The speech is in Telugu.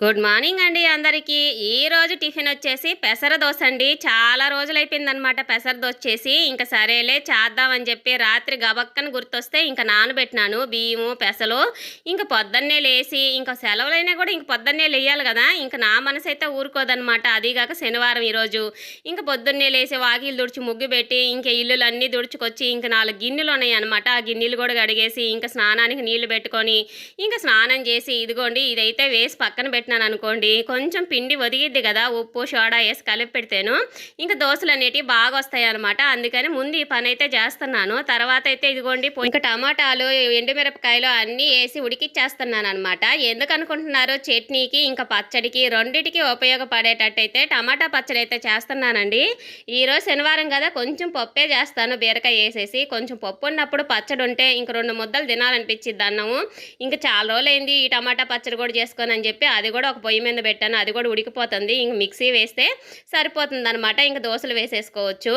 గుడ్ మార్నింగ్ అండి అందరికీ. ఈరోజు టిఫిన్ వచ్చేసి పెసర దోశ అండి. చాలా రోజులు అయిపోయిందనమాట పెసర దోశ చేసి. ఇంకా సరేలే చేద్దామని చెప్పి రాత్రి గబక్కన గుర్తొస్తే ఇంకా నానబెట్టినాను బియ్యము పెసలు. ఇంకా పొద్దున్నే లేసి ఇంకా సెలవులైనా కూడా ఇంక పొద్దున్నే లేయాలి కదా. ఇంకా నా మనసు అయితే ఊరుకోదనమాట అదిగాక శనివారం ఈరోజు. ఇంకా పొద్దున్నే లేసి వాకిలు దుడిచి ముగ్గు పెట్టి ఇంకా ఇల్లులు అన్నీ దుడుచుకొచ్చి ఇంకా నాలుగు గిన్నెలు ఉన్నాయి అనమాట ఆ గిన్నెలు కూడా కడిగేసి ఇంకా స్నానానికి నీళ్ళు పెట్టుకొని ఇంకా స్నానం చేసి ఇదిగోండి ఇదైతే వేసి పక్కన పెట్టినాను అనుకోండి కొంచెం పిండి ఒదిగిద్ది కదా ఉప్పు సోడా వేసి కలిపి పెడితేను ఇంకా దోశలు అనేటివి బాగా వస్తాయి అనమాట అందుకని ముందు ఈ పని అయితే చేస్తున్నాను. తర్వాత అయితే ఇదిగోండి ఇంకా టమాటాలు ఎండుమిరపకాయలు అన్నీ వేసి ఉడికిచ్చేస్తున్నాను అనమాట ఎందుకు అనుకుంటున్నారు చట్నీకి ఇంకా పచ్చడికి రెండిటికి ఉపయోగపడేటట్టయితే టమాటా పచ్చడి అయితే చేస్తున్నానండి. ఈరోజు శనివారం కదా కొంచెం పప్పే చేస్తాను బీరకాయ వేసేసి. కొంచెం పప్పు ఉన్నప్పుడు పచ్చడి ఉంటే ఇంక రెండు ముద్దలు తినాలనిపించింది అన్నము ఇంకా చాలా రోజులైంది ఈ టమాటా పచ్చడి కూడా చేసుకొని అని చెప్పి అది కూడా ఒక పొయ్యి మీద పెట్టాను. అది కూడా ఉడికిపోతుంది. ఇంక మిక్సీ వేస్తే సరిపోతుంది అనమాట ఇంక దోశలు వేసేసుకోవచ్చు.